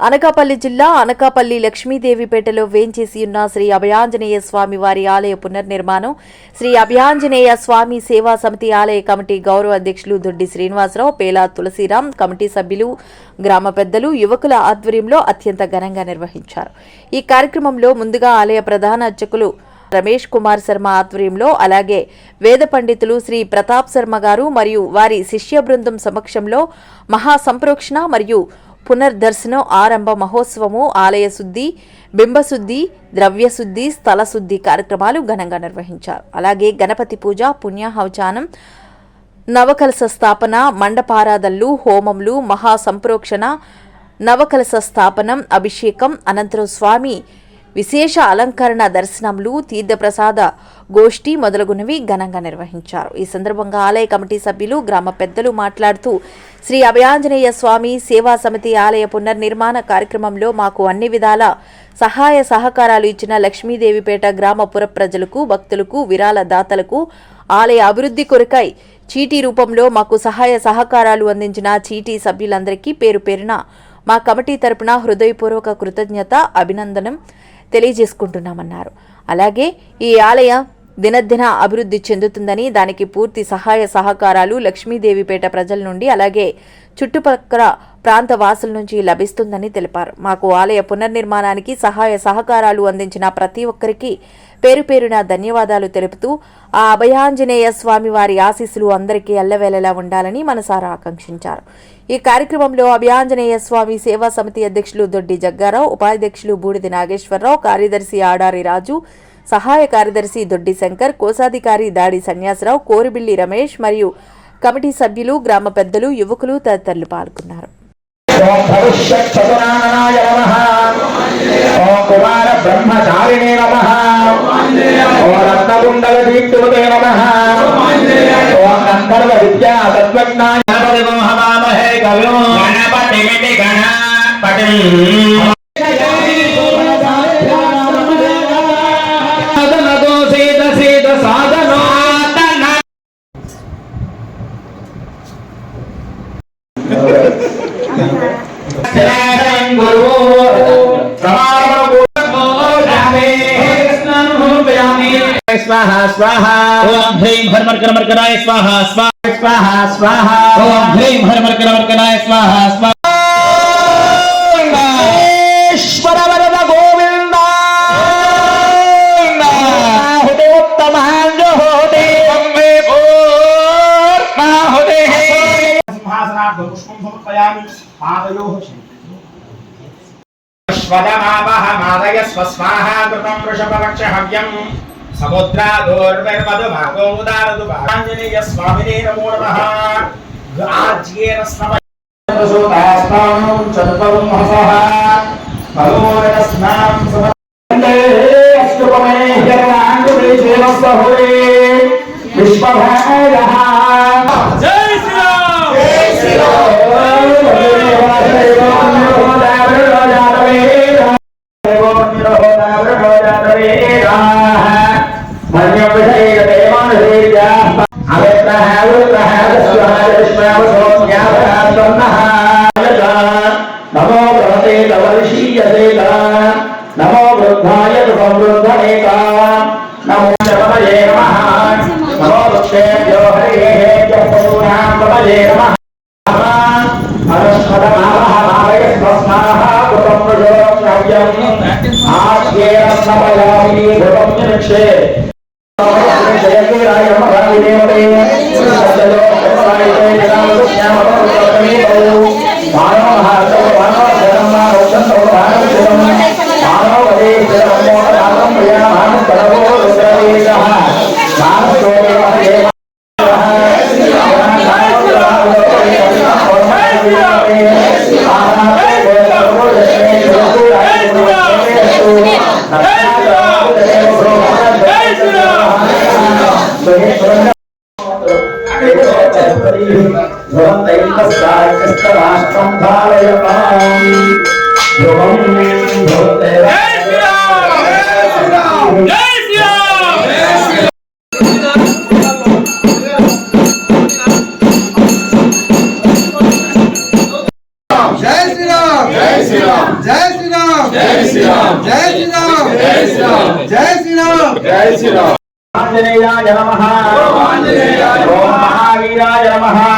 అనకాపల్లి జిల్లా అనకాపల్లి లక్ష్మీదేవిపేటలో వేంచేసి ఉన్న శ్రీ అభయాంజనేయ స్వామి వారి ఆలయ పునర్నిర్మాణం శ్రీ అభయాంజనేయ స్వామి సేవా సమితి ఆలయ కమిటీ గౌరవ అధ్యక్షులు దొడ్డి శ్రీనివాసరావు పేలా తులసిరాం కమిటీ సభ్యులు గ్రామ పెద్దలు యువకుల ఆధ్వర్యంలో అత్యంత ఘనంగా నిర్వహించారు. ఈ కార్యక్రమంలో ముందుగా ఆలయ ప్రధాన అర్చకులు రమేష్ కుమార్ శర్మ ఆధ్వర్యంలో అలాగే వేద పండితులు శ్రీ ప్రతాప్ శర్మ గారు మరియు వారి శిష్య బృందం సమక్షంలో మహాసంప్రోక్షణ మరియు పునర్దర్శనం ఆరంభ మహోత్సవము ఆలయ శుద్ధి బింబశుద్ధి ద్రవ్యశుద్ధి స్థలశుద్ధి కార్యక్రమాలు ఘనంగా నిర్వహించారు. అలాగే గణపతి పూజ పుణ్యాహవచానం నవకలశ స్థాపన మండపారాధనలు హోమంలు మహాసంప్రోక్షణ నవకలశ స్థాపనం అభిషేకం అనంతరం స్వామి విశేష అలంకరణ దర్శనములు తీర్థప్రసాద గోష్ఠి మొదలగునవి ఘనంగా నిర్వహించారు. ఈ సందర్భంగా ఆలయ కమిటీ సభ్యులు గ్రామ పెద్దలు మాట్లాడుతూ శ్రీ అభయాంజనేయ స్వామి సేవా సమితి ఆలయ పునర్నిర్మాణ కార్యక్రమంలో మాకు అన్ని విధాల సహాయ సహకారాలు ఇచ్చిన లక్ష్మీదేవిపేట గ్రామ పుర ప్రజలకు భక్తులకు విరాళ దాతలకు ఆలయ అభివృద్ధి కొరకై చీటీ రూపంలో మాకు సహాయ సహకారాలు అందించిన చీటీ సభ్యులందరికీ పేరు పేరున మా కమిటీ తరపున హృదయపూర్వక కృతజ్ఞత అభినందనం తెలియజేసుకుంటున్నామన్నారు. అలాగే ఈ ఆలయ దినదిన అభివృద్ధి చెందుతుందని దానికి పూర్తి సహాయ సహకారాలు లక్ష్మీదేవిపేట ప్రజల నుండి అలాగే చుట్టుపక్కల ప్రాంత వాసుల నుంచి లభిస్తుందని తెలిపారు. మాకు ఆలయ పునర్నిర్మాణానికి సహాయ సహకారాలు అందించిన ప్రతి ఒక్కరికి పేరు పేరున ధన్యవాదాలు తెలుపుతూ ఆ అభయాంజనేయ స్వామి వారి ఆశీస్సులు అందరికీ ఎల్లవేళలా ఉండాలని మనసారా ఆకాంక్షించారు. ఈ కార్యక్రమంలో అభయాంజనేయ స్వామి సేవా సమితి అధ్యక్షులు దొడ్డి జగ్గారావు ఉపాధ్యక్షులు బూడిది నాగేశ్వరరావు కార్యదర్శి ఆడారి రాజు సహాయ కార్యదర్శి దొడ్డి శంకర్ కోశాధికారి దాడి సన్యాసరావు కోరిబిల్లి రమేష్ మరియు కమిటీ సభ్యులు గ్రామ పెద్దలు యువకులు తదితరులు పాల్గొన్నారు. ఓం భవిష్యత్ చతురాననాయ నమః ఓం కుమార బ్రహ్మచారిణే నమః. ఓం రత్నకుండల దీప్తిమతే నమః ఓం గంధర్వ విద్యా తత్వజ్ఞాన గణపతి మహామహే కవిం గణపతిమితి గణపతిం. स्वाहा स्वाहा। ओम भ्रीम भर मर कर मर कराय स्वाहा स्वाहा। स्वाहा स्वाहा। ओम ह्रीं हरमर्करमर्कराय स्वाहा स्वाहा। स्वदमावह मादय स्वस्वाहा कृतं वृषभवक्ष ఉత్తమాంజోహోతే వందే పూర్ణాహుతే సింహాసనార్థం పుష్పం సమర్పయామి పాదయోః స్వదమావహ స్వామినే నమో నమః ఆజ్యేన స్నమ సుతాస్మానం జై శ్రీరామ్ జై శ్రీరామ్! నమో భవతే తవర్షీయసేత నమో వృద్ధాయ సమృద్ధనేక నమో శవనయే నమః నమో వృక్షేభ్యో హరిహేభ్య పశూనాం పవయే जय श्री राम जय श्री राम जय श्री राम जय श्री राम जय श्रीरा जय आंजनेयाय नमः ओम महावीराय नमः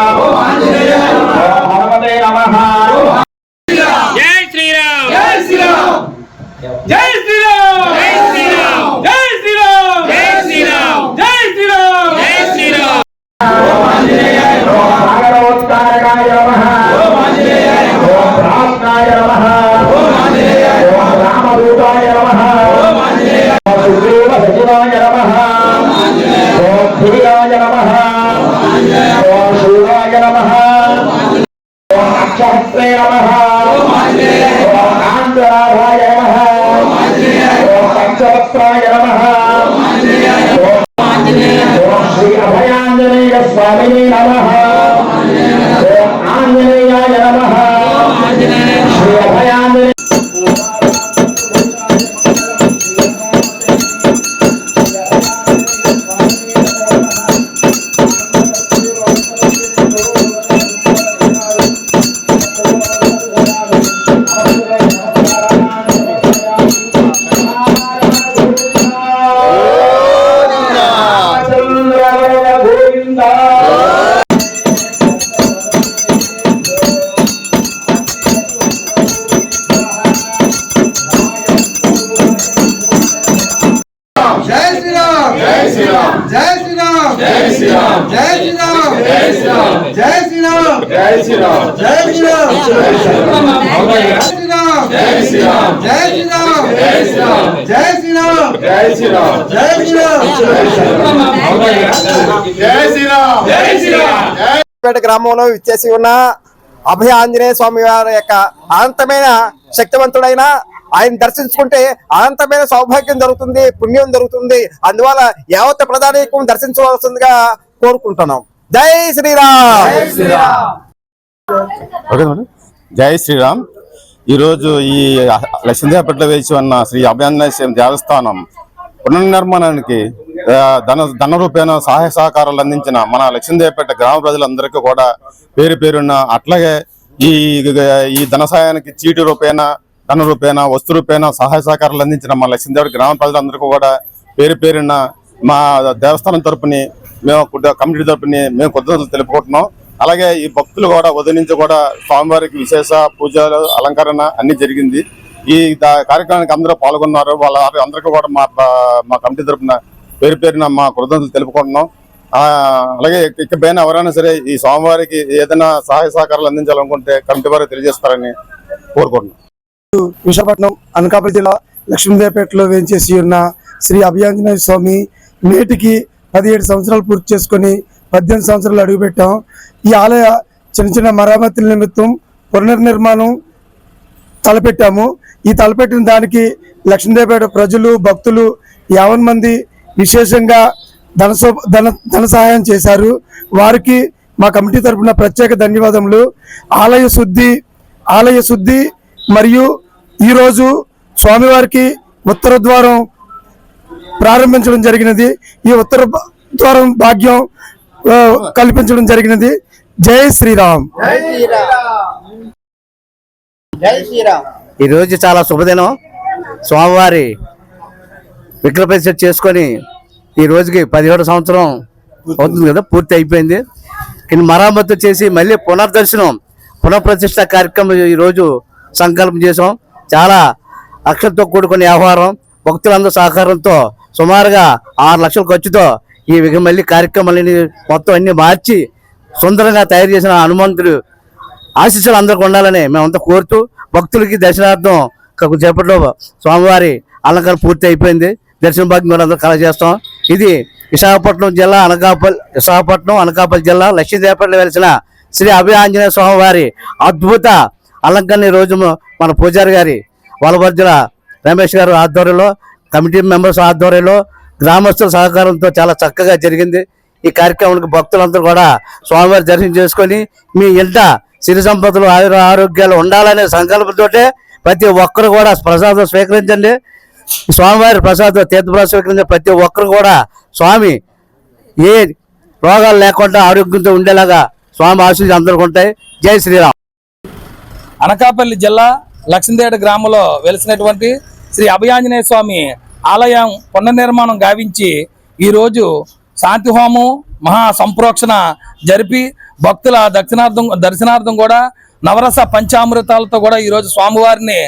नमः ओम आंजनाभाय नमः सहस्राय नमः अभयांजनेय स्वामिने नमः। ओम आंजनेयाय नमः। శ్రీరామ్ జై శ్రీరామ్ జై శ్రీరామ్ జై శ్రీరామ్ జై శ్రీరామ్ జై శ్రీరామ్ జై శ్రీరామ్ జై శ్రీరామ్ పేట గ్రామంలో విచ్చేసి ఉన్న అభయ ఆంజనేయ స్వామి వారి యొక్క అనంతమైన శక్తివంతుడైన ఆయన దర్శించుకుంటే అనంతమైన సౌభాగ్యం దొరుకుతుంది పుణ్యం దొరుకుతుంది అందువల్ల యావత్ ప్రధానికం దర్శించవలసిందిగా కోరుకుంటున్నాం జై శ్రీరామ్ ఓకే మేడం జై శ్రీరామ్. ఈరోజు ఈ లక్ష్మీదేవపట్ల వేసి ఉన్న శ్రీ అభయాంజనేయ దేవస్థానం పునర్నిర్మాణానికి ధన ధన రూపేణ సహాయ సహకారాలు అందించిన మన లక్ష్మీదేవపేట గ్రామ ప్రజలందరికీ కూడా పేరు పేరున్న అట్లాగే ఈ ఈ ధన సహాయానికి చీటి రూపేణ ధన రూపేణ వస్తు రూపేణ సహాయ సహకారాలు అందించిన మన లక్ష్మీదేవి గ్రామ ప్రజలందరికీ కూడా పేరు పేరున్న మా దేవస్థానం తరపుని మేము కమిటీ తరపుని మేము కృతజ్ఞతలు తెలుపుకుంటున్నాం. అలాగే ఈ భక్తులు కూడా ఉదయం నుంచి కూడా స్వామివారికి విశేష పూజలు అలంకరణ అన్ని జరిగింది. ఈ దా- కార్యక్రమానికి అందరూ పాల్గొన్నారు. వాళ్ళ అందరికీ కూడా మా మా కమిటీ తరపున పేరు పేరున మా కృతజ్ఞతలు తెలుపుకుంటున్నాం. అలాగే అలాగే ఇకపైన ఎవరైనా సరే ఈ స్వామివారికి ఏదైనా సహాయ సహకారాలు అందించాలనుకుంటే కమిటీ వారికి తెలియజేస్తారని కోరుకుంటున్నాం. విశాఖపట్నం అనకాపల్లి జిల్లా లక్ష్మీదేవపేటలో వేయించేసి ఉన్న శ్రీ అభియాంజనేయ స్వామి నేటికి పదిహేడు సంవత్సరాలు పూర్తి చేసుకొని పద్దెనిమిది సంవత్సరాలు అడుగుపెట్టాం. ఈ ఆలయ చిన్న చిన్న మరమ్మతుల నిమిత్తం పునర్నిర్మాణం తలపెట్టాము. ఈ తలపెట్టిన దానికి లక్ష్మీదేవిపేట ప్రజలు భక్తులు యావన్ మంది విశేషంగా ధన సో- ధన ధన సహాయం చేశారు. వారికి మా కమిటీ తరపున ప్రత్యేక ధన్యవాదములు. ఆలయ శుద్ధి ఆలయ శుద్ధి మరియు ఈరోజు స్వామివారికి ఉత్తర ద్వారం ప్రారంభించడం జరిగినది. ఈ ఉత్తర ద్వారం భాగ్యం కల్పించడం జరిగినది. జై శ్రీరామ్. ఈ రోజు చాలా శుభదినం. స్వామివారి ప్రతిష్ఠ చేసుకొని ఈ రోజుకి పదిహేడు సంవత్సరం అవుతుంది కదా పూర్తి అయిపోయింది. కానీ మరామత్తు చేసి మళ్ళీ పునర్దర్శనం పునఃప్రతిష్ఠ కార్యక్రమం ఈ రోజు సంకల్పం చేసాం చాలా అక్షరతో కూడుకునే వ్యవహారం భక్తులందరూ సహకారంతో సుమారుగా ఆరు లక్షల ఖర్చుతో ఈ విగ మళ్ళీ కార్యక్రమాలని మొత్తం అన్ని మార్చి సుందరంగా తయారు చేసిన హనుమంతుడు ఆశీస్సులు అందరికి ఉండాలని మేమంతా కోరుతూ భక్తులకి దర్శనార్థం కొద్దిసేపట్లో స్వామివారి అలంకరణ పూర్తి అయిపోయింది. దర్శన భాగ్యం కూడా అందరూ కలగజేస్తాం. ఇది విశాఖపట్నం జిల్లా అనకాపల్లి విశాఖపట్నం అనకాపల్లి జిల్లా లక్ష్మీదేవపల్లి వెలిసిన శ్రీ అభయ ఆంజనేయ స్వామి వారి అద్భుత అలంకరణ రోజు మన పూజారి గారి వలవర్జుల రమేష్ గారు ఆధ్వర్యంలో కమిటీ మెంబర్స్ ఆధ్వర్యంలో గ్రామస్తుల సహకారంతో చాలా చక్కగా జరిగింది. ఈ కార్యక్రమానికి భక్తులందరూ కూడా స్వామివారి దర్శనం చేసుకొని మీ ఇంట సిరి సంపదలు ఆయుర ఆరోగ్యాలు ఉండాలనే సంకల్పంతో ప్రతి ఒక్కరు కూడా ప్రసాదం స్వీకరించండి. స్వామివారి ప్రసాదం తీర్థప్రసాదం స్వీకరించే ప్రతి ఒక్కరు కూడా స్వామి ఏ రోగాలు లేకుండా ఆరోగ్యంతో ఉండేలాగా స్వామి ఆశీస్సులు అందరికీ ఉంటాయి. జై శ్రీరామ్. అనకాపల్లి జిల్లా లక్ష్మీదేట గ్రామంలో వెలిసినటువంటి శ్రీ అభయాంజనేయ స్వామి ఆలయం పునర్నిర్మాణం గావించి ఈరోజు శాంతిహోమం మహా సంప్రోక్షణ జరిపి భక్తుల దక్షిణార్థం దర్శనార్థం కూడా నవరస పంచామృతాలతో కూడా ఈరోజు స్వామివారిని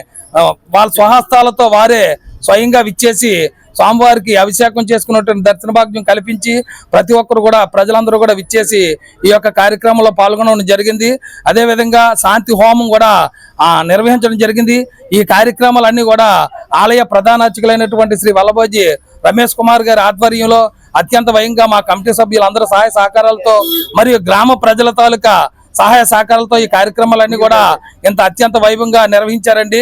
వాళ్ళ స్వహస్తాలతో వారే స్వయంగా విచ్చేసి స్వామివారికి అభిషేకం చేసుకున్నటువంటి దర్శన భాగ్యం కల్పించి ప్రతి ఒక్కరు కూడా ప్రజలందరూ కూడా విచ్చేసి ఈ యొక్క కార్యక్రమంలో పాల్గొనడం జరిగింది. అదేవిధంగా శాంతి హోమం కూడా నిర్వహించడం జరిగింది. ఈ కార్యక్రమాలన్నీ కూడా ఆలయ ప్రధాన అర్చకులైనటువంటి శ్రీ వల్లభోజీ రమేష్ కుమార్ గారి ఆధ్వర్యంలో అత్యంత భయంగా మా కమిటీ సభ్యులందరూ సహాయ సహకారాలతో మరియు గ్రామ ప్రజల తాలూకా సహాయ సహకారాలతో ఈ కార్యక్రమాలన్నీ కూడా ఇంత అత్యంత వైభవంగా నిర్వహించారండి.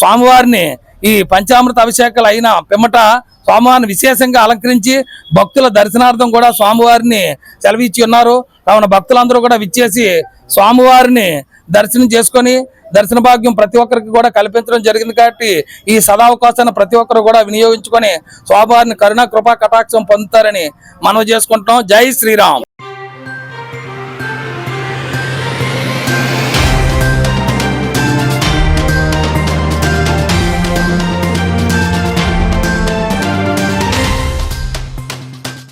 స్వామివారిని ఈ పంచామృత అభిషేకాలు అయిన పిమ్మట స్వామివారిని విశేషంగా అలంకరించి భక్తుల దర్శనార్థం కూడా స్వామివారిని సెలవిచ్చి ఉన్నారు. కావున భక్తులందరూ కూడా విచ్చేసి స్వామివారిని దర్శనం చేసుకొని దర్శన భాగ్యం ప్రతి ఒక్కరికి కూడా కల్పించడం జరిగింది కాబట్టి ఈ సదావకాశాన్ని ప్రతి ఒక్కరు కూడా వినియోగించుకొని స్వామివారిని కరుణ కృపా కటాక్షం పొందుతారని మనవి చేసుకుంటున్నాం. జై శ్రీరామ్.